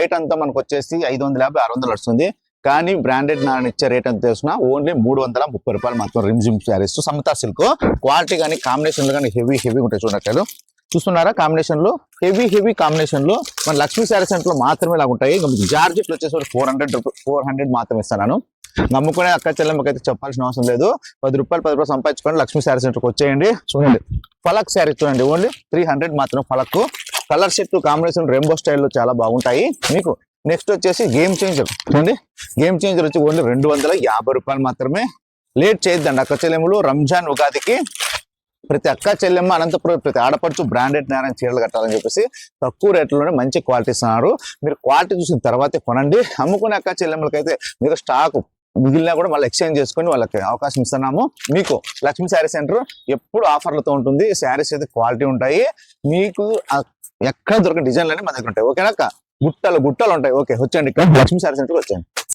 Rate అంతా మనకు వచ్చేసి ఐదు వందల యాభై ఆరు వందలు వస్తుంది కానీ బ్రాండెడ్ నారాయణ ఇచ్చే రేట్ ఎంత తెలిసిన? ఓన్లీ మూడు వందల ముప్పై రూపాయలు మాత్రం రిమ్ జిమ్ శారీస్ సమతా సిల్క్ క్వాలిటీ కానీ కాంబినేషన్ కానీ హెవీ హెవీ ఉంటాయి చూడట్లేదు చూస్తున్నారా కాంబినేషన్లో? హెవీ హెవీ కాంబినేషన్లో మన లక్ష్మీ శారీ సెంటర్లో మాత్రమే ఇలా ఉంటాయి. జార్జెట్లు వచ్చేసి ఫోర్ హండ్రెడ్ ఫోర్ హండ్రెడ్ మాత్రం ఇస్తాను. నమ్ముకునే అక్క చెల్లెమ్మకైతే అయితే చెప్పాల్సిన అవసరం లేదు. పది రూపాయలు పది రూపాయలు సంపాదించుకొని లక్ష్మీ శారీ సెంటర్కి వచ్చేయండి. చూడండి. ఫలక్ శారీ చూడండి. ఓన్లీ త్రీ హండ్రెడ్ మాత్రం ఫలక్ కలర్ సెట్ కాంబినేషన్ రెయిన్బో స్టైల్లో చాలా బాగుంటాయి. మీకు నెక్స్ట్ వచ్చేసి గేమ్ చేంజర్. చూడండి గేమ్ చేంజర్ వచ్చి ఓన్లీ రెండు వందల యాభై రూపాయలు మాత్రమే. లేట్ చేయొద్దండి అక్క చెల్లెములు. రంజాన్ ఉగాదికి ప్రతి అక్క చెల్లెమ్మ అనంతపురం ప్రతి ఆడపడుచు బ్రాండెడ్ నేరం చీరలు కట్టాలని చెప్పేసి తక్కువ రేట్లోనే మంచి క్వాలిటీ ఇస్తున్నారు మీరు క్వాలిటీ చూసిన తర్వాతే కొనండి. అమ్ముకునే అక్క చెల్లెమ్మలకైతే మీరు స్టాక్ మిగిలినా కూడా మళ్ళీ ఎక్స్చేంజ్ చేసుకొని వాళ్ళకి అవకాశం ఇస్తున్నాము. మీకు లక్ష్మీ శారీ సెంటర్ ఎప్పుడు ఆఫర్లతో ఉంటుంది. శారీస్ అయితే క్వాలిటీ ఉంటాయి. మీకు ఎక్కడ దొరికిన డిజైన్లు మా దగ్గర ఉంటాయి. ఓకేనా గుట్టలు గుట్టలు ఉంటాయి. ఓకే వచ్చండి ఇక్కడ లక్ష్మీ శారీ సెంటర్కి వచ్చాను